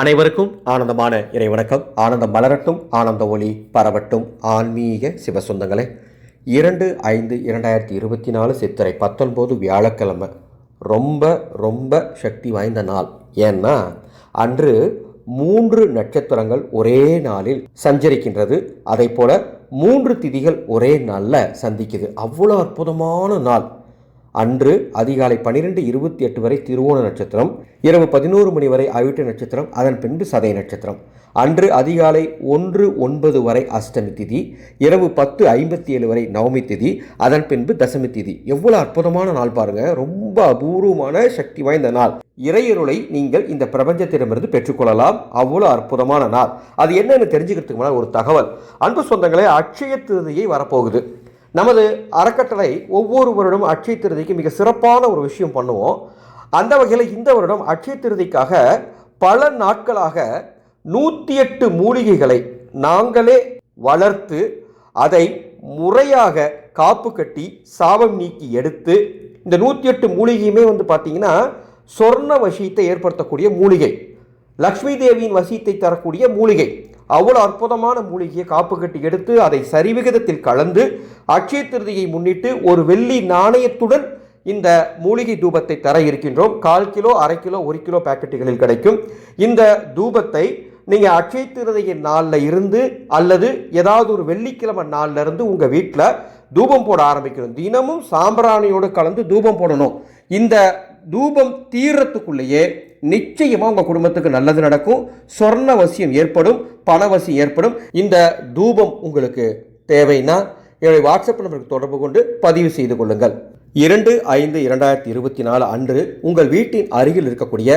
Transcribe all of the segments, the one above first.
அனைவருக்கும் ஆனந்தமான இறை வணக்கம் ஆனந்தம் மலரட்டும் ஆனந்த ஒளி பரவட்டும். ஆன்மீக சிவசொந்தங்களே இரண்டு ஐந்து இரண்டாயிரத்தி இருபத்தி நாலு சித்திரை பத்தொன்பது வியாழக்கிழமை. ரொம்ப ரொம்ப சக்தி வாய்ந்த நாள். ஏன்னா அன்று மூன்று நட்சத்திரங்கள் ஒரே நாளில் சஞ்சரிக்கின்றது. அதை போல மூன்று திதிகள் ஒரே நாளில் சந்திக்குது. அவ்வளோ அற்புதமான நாள். அன்று அதிகாலை பன்னிரெண்டு இருபத்தி எட்டு வரை திருவோண நட்சத்திரம் இரவு பதினோரு மணி வரை அவிட்ட நட்சத்திரம் அதன் பின்பு சதய நட்சத்திரம். அன்று அதிகாலை ஒன்று ஒன்பது வரை அஷ்டமி திதி இரவு பத்து ஐம்பத்தி ஏழு வரை நவமி திதி அதன் பின்பு தசமி திதி. எவ்வளோ அற்புதமான நாள் பாருங்க. ரொம்ப அபூர்வமான சக்தி வாய்ந்த நாள். இறையருளை நீங்கள் இந்த பிரபஞ்சத்திடமிருந்து பெற்றுக்கொள்ளலாம். அவ்வளோ அற்புதமான நாள். அது என்னன்னு தெரிஞ்சுக்கிறதுக்கு முன்னால் ஒரு தகவல். அன்பு சொந்தங்களே அட்சய திருதியை வரப்போகுது. நமது அறக்கட்டளை ஒவ்வொரு வருடம் அட்சய திருதிக்கு மிக சிறப்பான ஒரு விஷயம் பண்ணுவோம். அந்த வகையில் இந்த வருடம் அட்சய திருதிக்காக பல நாட்களாக நூற்றி எட்டு மூலிகைகளை நாங்களே வளர்த்து அதை முறையாக காப்பு கட்டி சாபம் நீக்கி எடுத்து இந்த நூற்றி எட்டு மூலிகையுமே வந்து பார்த்தீங்கன்னா சொர்ண வசியத்தை ஏற்படுத்தக்கூடிய மூலிகை. லக்ஷ்மி தேவியின் வசியத்தை தரக்கூடிய மூலிகை. அவ்வளோ அற்புதமான மூலிகையை காப்பு கட்டி எடுத்து அதை சரிவிகிதத்தில் கலந்து அக்ஷய திருதியை முன்னிட்டு ஒரு வெள்ளி நாணயத்துடன் இந்த மூலிகை தூபத்தை தர இருக்கின்றோம். கால் கிலோ அரை கிலோ ஒரு கிலோ பாக்கெட்டுகளில் கிடைக்கும். இந்த தூபத்தை நீங்கள் அக்ஷய திருதையின் நாளில் இருந்து அல்லது ஏதாவது ஒரு வெள்ளிக்கிழமை நாளில் இருந்து உங்கள் வீட்டில் தூபம் போட ஆரம்பிக்கணும். தினமும் சாம்பிராணியோடு கலந்து தூபம் போடணும். இந்த தூபம் தீரத்துக்குள்ளேயே நிச்சயமாக உங்கள் குடும்பத்துக்கு நல்லது நடக்கும். சொர்ண வசியம் ஏற்படும் பணவசியம் ஏற்படும். இந்த தூபம் உங்களுக்கு தேவைன்னா என்னுடைய வாட்ஸ்அப் நம்பருக்கு தொடர்பு கொண்டு பதிவு செய்து கொள்ளுங்கள். இரண்டு ஐந்து இரண்டாயிரத்தி இருபத்தி நாலு அன்று உங்கள் வீட்டின் அருகில் இருக்கக்கூடிய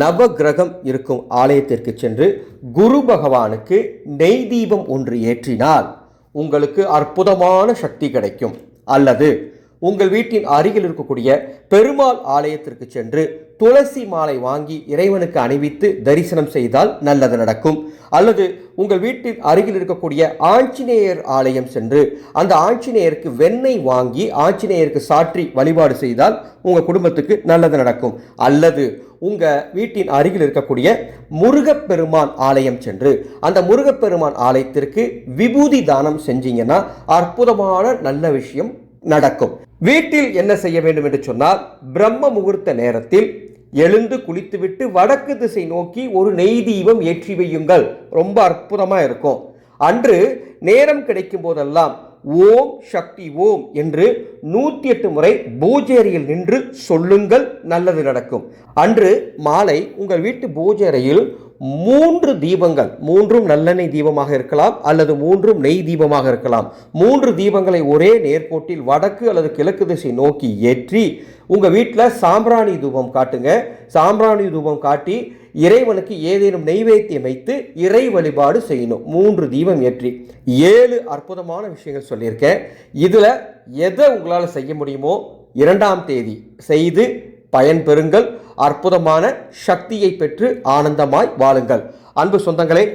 நவகிரகம் இருக்கும் ஆலயத்திற்கு சென்று குரு பகவானுக்கு நெய் தீபம் ஒன்று ஏற்றினால் உங்களுக்கு அற்புதமான சக்தி கிடைக்கும். அல்லது உங்கள் வீட்டின் அருகில் இருக்கக்கூடிய பெருமாள் ஆலயத்திற்கு சென்று துளசி மாலை வாங்கி இறைவனுக்கு அணிவித்து தரிசனம் செய்தால் நல்லது நடக்கும். அல்லது உங்கள் வீட்டின் அருகில் இருக்கக்கூடிய ஆஞ்சநேயர் ஆலயம் சென்று அந்த ஆஞ்சநேயருக்கு வெண்ணெய் வாங்கி ஆஞ்சநேயருக்கு சாற்றி வழிபாடு செய்தால் உங்கள் குடும்பத்துக்கு நல்லது நடக்கும். அல்லது உங்கள் வீட்டின் அருகில் இருக்கக்கூடிய முருகப்பெருமான் ஆலயம் சென்று அந்த முருகப்பெருமான் ஆலயத்திற்கு விபூதி தானம் செஞ்சீங்கன்னா அற்புதமான நல்ல விஷயம் நடக்கும். வீட்டில் என்ன செய்ய வேண்டும் என்று சொன்னால் பிரம்ம முகூர்த்த நேரத்தில் எழுந்து குளித்துவிட்டு வடக்கு திசை நோக்கி ஒரு நெய் தீபம் ஏற்றி வையுங்கள். ரொம்ப அற்புதமாக இருக்கும். அன்று நேரம் கிடைக்கும் போதெல்லாம் ஓம் சக்தி ஓம் என்று நூற்றி எட்டு முறை பூஜேரியில் நின்று சொல்லுங்கள் நல்லது நடக்கும். அன்று மாலை உங்கள் வீட்டு பூஜேரையில் மூன்று தீபங்கள் மூன்றும் நல்லெண்ணெய் தீபமாக இருக்கலாம் அல்லது மூன்றும் நெய் தீபமாக இருக்கலாம். மூன்று தீபங்களை ஒரே நேர்கோட்டில் வடக்கு அல்லது கிழக்கு திசை நோக்கி ஏற்றி உங்கள் வீட்டில் சாம்பிராணி தூபம் காட்டுங்க. சாம்பிராணி தூபம் காட்டி இறைவனுக்கு ஏதேனும் நெய்வேத்தியம் வைத்து இறை வழிபாடு செய்யணும். மூன்று தீபம் ஏற்றி. ஏழு அற்புதமான விஷயங்கள் சொல்லியிருக்கேன். இதில் எதை உங்களால் செய்ய முடியுமோ இரண்டாம் தேதி செய்து பயன் பெறுங்கள் அற்புதமான சக்தியை பெற்று ஆனந்தமாய் வாழுங்கள். அன்பு சொந்தங்களே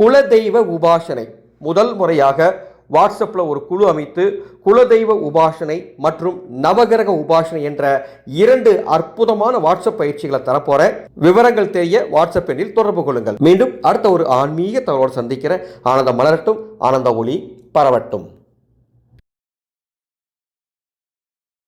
குலதெய்வ உபாசனை முதல் முறையாக வாட்ஸ்அப்பில் ஒரு குழு அமைத்து குலதெய்வ உபாசனை மற்றும் நவகிரக உபாசனை என்ற இரண்டு அற்புதமான வாட்ஸ்அப் பயிற்சிகளை தரப்போகிறேன் விவரங்கள் தெரிய வாட்ஸ்அப் எண்ணில் தொடர்பு கொள்ளுங்கள். மீண்டும் அடுத்த ஒரு ஆன்மீக தகவலோடு சந்திக்கிற ஆனந்த மலரட்டும் ஆனந்த ஒளி பரவட்டும்.